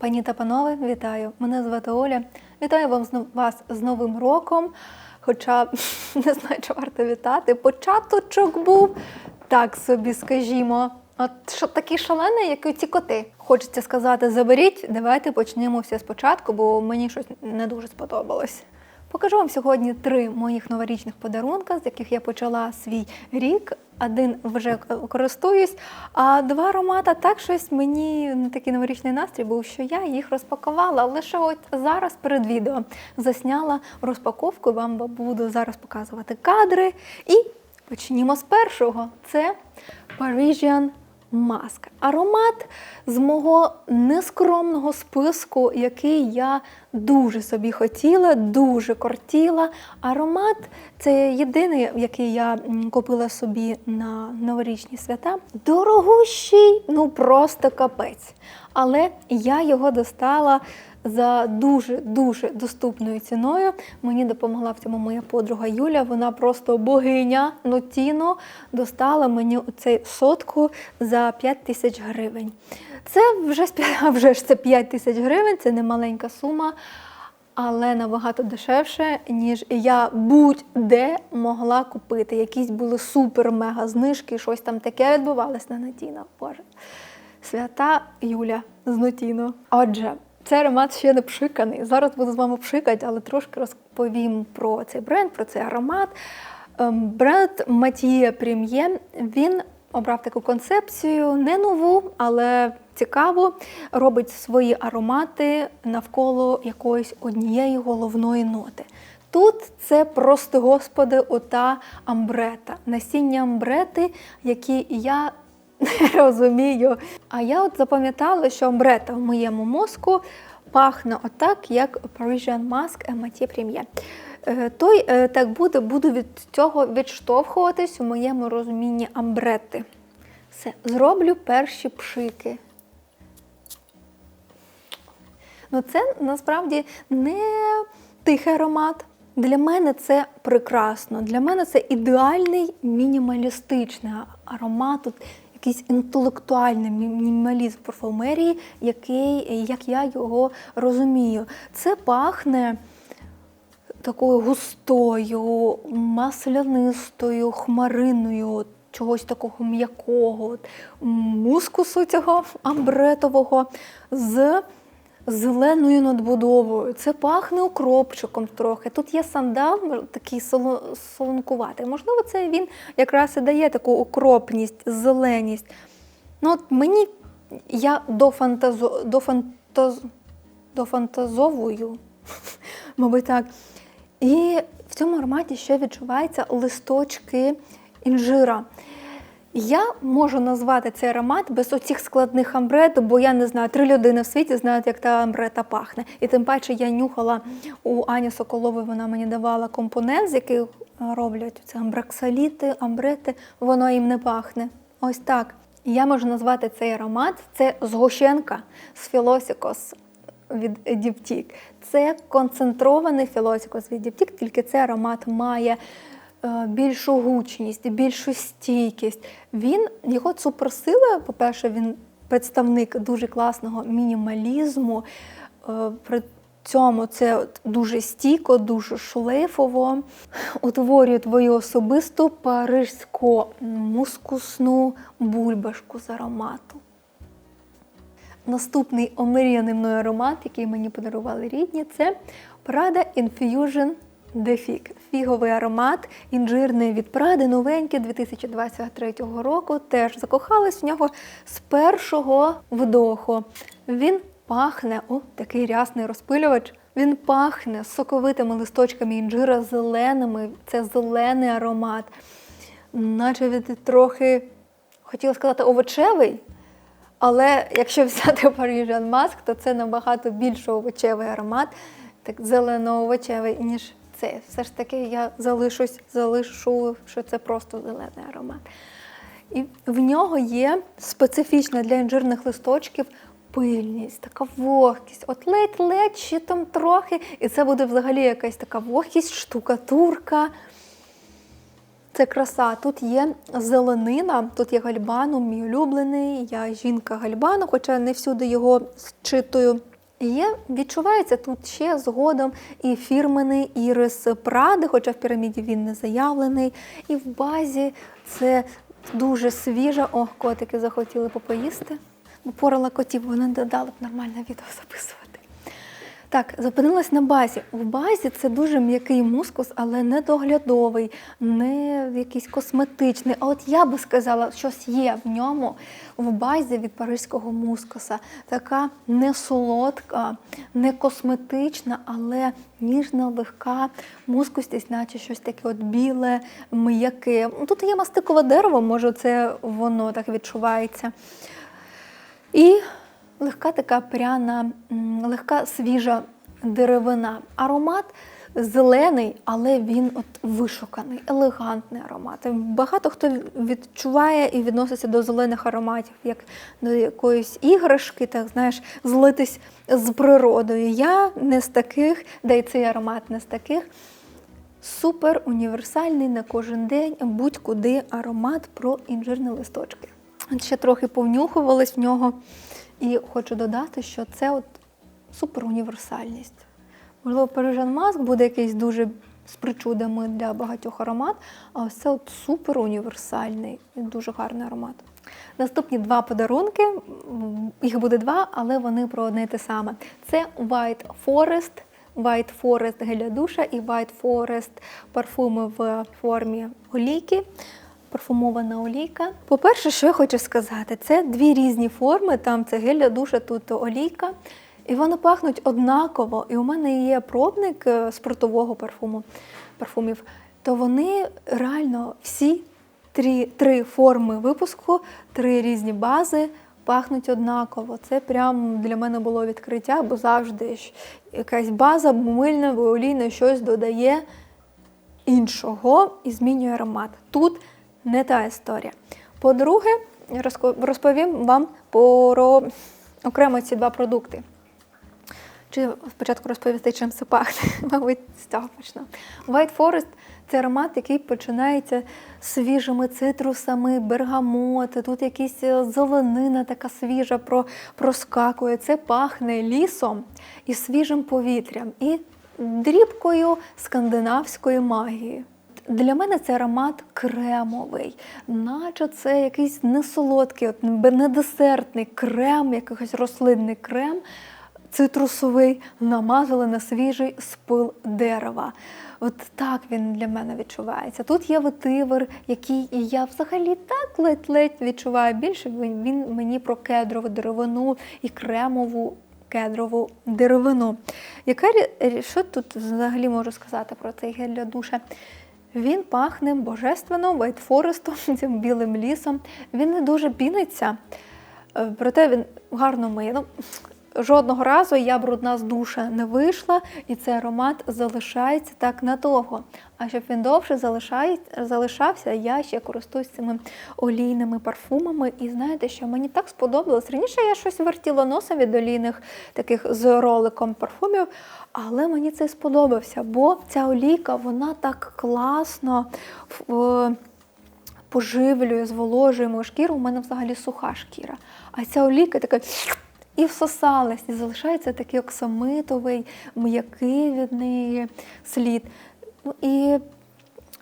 Пані та панове, вітаю! Мене звати Оля. Вітаю вам вас з Новим роком. Хоча не знаю, чи варто вітати. Початочок був так собі, скажімо. От що такий шалений, як і ці коти. Хочеться сказати, заберіть, давайте почнемо все спочатку, бо мені щось не дуже сподобалось. Покажу вам сьогодні три моїх новорічних подарунка, з яких я почала свій рік. Один вже користуюсь, а два аромата так щось мені не такий новорічний настрій був, що я їх розпакувала. Лише от зараз перед відео засняла розпаковку. Вам буду зараз показувати кадри. І почнімо з першого. Це Parisian Mask. Аромат з мого нескромного списку, який я дуже собі хотіла, дуже кортіла. Аромат це єдиний, який я купила собі на новорічні свята. Дорогущий, ну просто капець. Але я його достала за дуже-дуже доступною ціною. Мені допомогла в цьому моя подруга Юля. Вона просто богиня Нотіно достала мені цей сотку за 5 тисяч гривень. Це вже, а вже ж це 5 тисяч гривень, це не маленька сума. Але набагато дешевше, ніж я будь-де могла купити. Якісь були супер-мега знижки, щось там таке відбувалось на Нотіно. Боже. Свята Юля з Нотіно. Отже, цей аромат ще не пшиканий. Зараз буду з вами пшикати, але трошки розповім про цей бренд, про цей аромат. Ем, Бренд Матіє Прім'є. Він обрав таку концепцію, не нову, але цікаву. Робить свої аромати навколо якоїсь однієї головної ноти. Тут це просто, господи, ота амбрета, насіння амбрети, які я розумію. А я от запам'ятала, що амбрета в моєму мозку пахне отак, як Parisian Mask Ематі Premier. Е, Той е, так буде, буду від цього відштовхуватись у моєму розумінні амбрети. Все, зроблю перші пшики. Ну, це насправді не тихий аромат. Для мене це прекрасно. Для мене це ідеальний мінімалістичний аромат. Якийсь інтелектуальний мінімалізм парфумерії, який, як я його розумію. Це пахне такою густою, маслянистою, хмариною, чогось такого м'якого, мускусу цього амбретового з зеленою надбудовою. Це пахне укропчиком трохи. Тут є сандал, такий солонкуватий. Можливо, це він якраз і дає таку укропність, зеленість. Ну, от мені я дофантазо, дофантаз, дофантазовую, мабуть, так. І в цьому ароматі ще відчуваються листочки інжира. Я можу назвати цей аромат без оцих складних амбрет, бо я не знаю, три людини в світі знають, як та амбрета пахне. І тим паче я нюхала у Ані Соколової, вона мені давала компонент, з яких е, роблять це амбраксаліти, амбрети, воно їм не пахне. Ось так. Я можу назвати цей аромат це згущенка з філосікос від Діптік. Це концентрований філосікос від Діптік, тільки цей аромат має більшу гучність, більшу стійкість. Він, його суперсила, по-перше, він представник дуже класного мінімалізму. е, При цьому це дуже стійко, дуже шлейфово. Утворює твою особисту парижсько-мускусну бульбашку з аромату. Наступний омріяний мною аромат, який мені подарували рідні, це Prada Infusion Fig. Фіговий аромат, інжирний від Пради, новенький 2023 року. Теж закохалась в нього з першого вдоху. Він пахне, о, такий рясний розпилювач. Він пахне соковитими листочками інжира зеленими. Це зелений аромат. Наче він трохи, хотіла сказати, овочевий. Але якщо взяти Parisian Mask, то це набагато більш овочевий аромат, так зелено-овочевий, ніж це. Все ж таки я залишусь, залишу, що це просто зелений аромат. І в нього є специфічна для інжирних листочків пильність, така вогкість. От ледь-ледь ще там трохи, і це буде взагалі якась така вогкість, штукатурка. Це краса. Тут є зеленина, тут є гальбанум, мій улюблений. Я жінка гальбану, хоча не всюди його зчитую. Є, відчувається тут ще згодом і фірменний ірис Пради, хоча в піраміді він не заявлений. І в базі це дуже свіжа. Ох, котики захотіли попоїсти. Порала котів, вони додали б нормальне відео записувати. Так, зупинилась на базі. В базі це дуже м'який мускус, але не доглядовий, не якийсь косметичний. А от я би сказала, щось є в ньому в базі від паризького мускуса. Така не солодка, не косметична, але ніжна, легка, мускустість, наче щось таке от біле, м'яке. Тут є мастикове дерево, може, це воно так відчувається. І легка така пряна, легка свіжа деревина. Аромат зелений, але він от вишуканий, елегантний аромат. Багато хто відчуває і відноситься до зелених ароматів, як до якоїсь іграшки, так знаєш, злитись з природою. Я не з таких, да й цей аромат не з таких. Супер універсальний на кожен день, будь-куди аромат про інжирні листочки. От Ще трохи повнюхувалась в нього, і хочу додати, що це от супер універсальність. Можливо, Парижан Маск буде якийсь дуже з причудами для багатьох аромат, а ось це от супер універсальний і дуже гарний аромат. Наступні два подарунки, їх буде два, але вони про одне й те саме. Це White Forest, White Forest геля душа і White Forest парфуми в формі олійки. Парфумована олійка. По-перше, що я хочу сказати, це дві різні форми. Там це гель для душа, тут олійка. І вони пахнуть однаково. І у мене є пробник е, спортового парфуму, парфумів. То вони реально всі три, три форми випуску, три різні бази пахнуть однаково. Це прям для мене було відкриття, бо завжди якась база, мильна, олійна щось додає іншого і змінює аромат. Тут не та історія. По-друге, розповім вам про окремо ці два продукти. Чи спочатку розповісти, чим це пахне? Мабуть, з цього почну. White Forest це аромат, який починається свіжими цитрусами, бергамот, тут якась е, зеленина така свіжа проскакує. Це пахне лісом і свіжим повітрям, і дрібкою скандинавської магії. Для мене це аромат кремовий, наче це якийсь несолодкий, от не десертний крем, якийсь рослинний крем цитрусовий, намазали на свіжий спил дерева. От так він для мене відчувається. Тут є ветивер, який я взагалі так ледь-ледь відчуваю. Більше він, мені про кедрову деревину і кремову кедрову деревину. Рі- що тут взагалі можу сказати про цей гель для душа? Він пахне божественно, вайтфорестом, цим білим лісом. Він не дуже піниться, е, проте він гарно миє. Ну, жодного разу я брудна з душа не вийшла, і цей аромат залишається так надовго. А щоб він довше залишався, я ще користуюсь цими олійними парфумами. І знаєте, що мені так сподобалось. Раніше я щось вертіла носом від олійних таких з роликом парфумів, але мені це сподобався, бо ця олійка вона так класно. поживлює, зволожує мою шкіру. У мене взагалі суха шкіра. А ця олійка така і всосалась, і залишається такий оксамитовий, м'який від неї слід. Ну і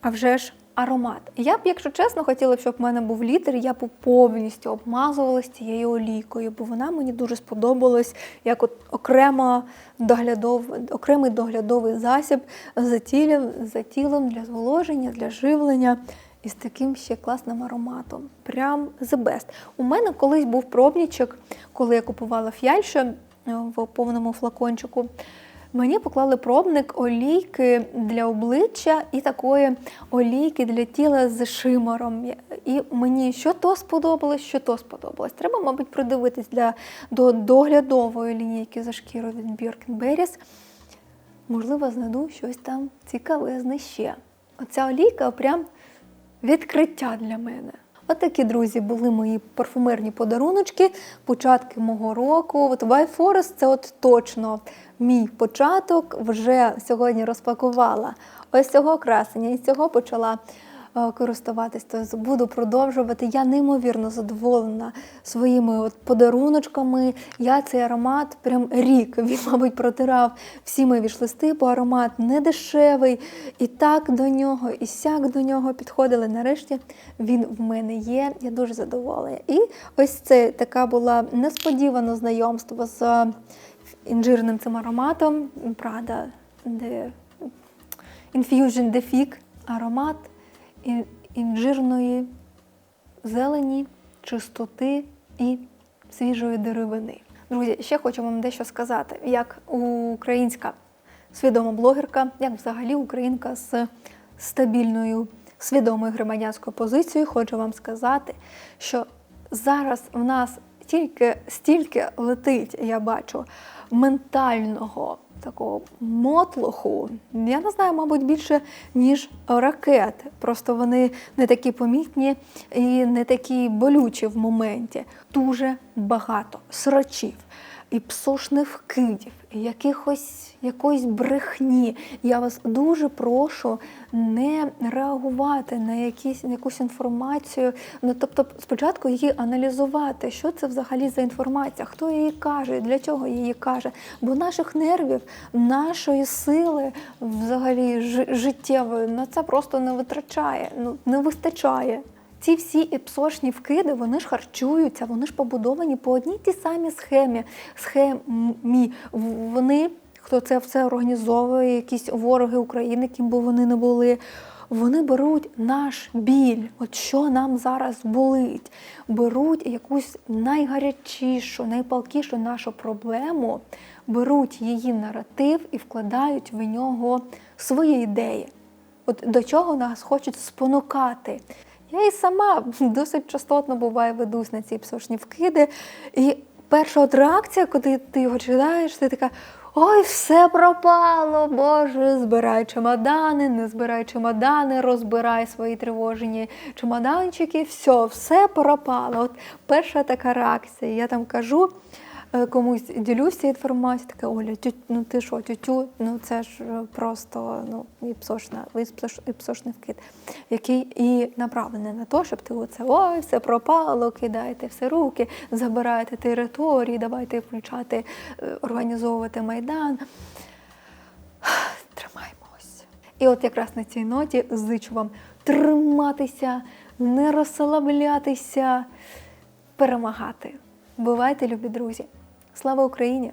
а вже ж аромат. Я б, якщо чесно, хотіла щоб в мене був літр, і я б повністю обмазувалась цією олійкою, бо вона мені дуже сподобалась як от окрема доглядов, окремий доглядовий засіб за тілом, за тілом для зволоження, для живлення. І з таким ще класним ароматом. Прям the best. У мене колись був пробнічок, коли я купувала фіальше е, в повному флакончику. Мені поклали пробник олійки для обличчя і такої олійки для тіла з шимором. І мені що то сподобалось, що то сподобалось. Треба, мабуть, придивитись для до доглядової лінійки за шкірою від Berries. Можливо, знайду щось там цікавезне ще. Оця олійка прям відкриття для мене. От друзі, були мої парфумерні подаруночки, початки мого року. От White Forest – це от точно мій початок. Вже сьогодні розпакувала ось цього красення і цього почала користуватись, тобто буду продовжувати. Я неймовірно задоволена своїми от подаруночками. Я цей аромат прям рік він, мабуть, протирав всі мої вішлисти, бо аромат не дешевий. І так до нього, і сяк до нього підходили. Нарешті він в мене є. Я дуже задоволена. І ось це така була несподіване знайомство з е, інжирним цим ароматом. Правда, де Infusion Fig аромат інжирної зелені, чистоти і свіжої деревини. Друзі, ще хочу вам дещо сказати. Як українська свідома блогерка, як взагалі українка з стабільною свідомою громадянською позицією, хочу вам сказати, що зараз в нас тільки стільки летить, я бачу, ментального такого мотлоху, я не знаю, мабуть, більше, ніж ракет. Просто вони не такі помітні і не такі болючі в моменті. Дуже багато срачів і псошних вкидів, і якихось якоїсь брехні. Я вас дуже прошу не реагувати на якісь якусь інформацію. Ну тобто, спочатку її аналізувати, що це взагалі за інформація, хто її каже, для чого її каже. Бо наших нервів, нашої сили, взагалі жи- життєвої, на це просто не витрачає, ну не вистачає. Ці всі іпсошні вкиди, вони ж харчуються, вони ж побудовані по одній тій самій схемі. схемі. Вони, хто це все організовує, якісь вороги України, ким би вони не були. Вони беруть наш біль, от що нам зараз болить, беруть якусь найгарячішу, найпалкішу нашу проблему, беруть її наратив і вкладають в нього свої ідеї. От до чого нас хочуть спонукати. Я і сама досить частотно буває ведусь на ці псошні вкиди. І перша от реакція, коли ти його читаєш, ти така. Ой, все пропало, Боже, збирай чемодани, не збирай чемодани, розбирай свої тривожені чемоданчики, все, все пропало. От перша така реакція. Я там кажу, комусь ділюся інформацією, така Оля, тю, ну ти що, тютю, ну це ж е, просто ну, і псошна, і псош- і псошний вкид, який і направлений на те, щоб ти оце ой, все пропало, кидайте все руки, забирайте території, давайте включати, е, організовувати майдан. Тримаємось. І от якраз на цій ноті зичу вам триматися, не розслаблятися, перемагати. Бувайте, любі друзі! Слава Україні!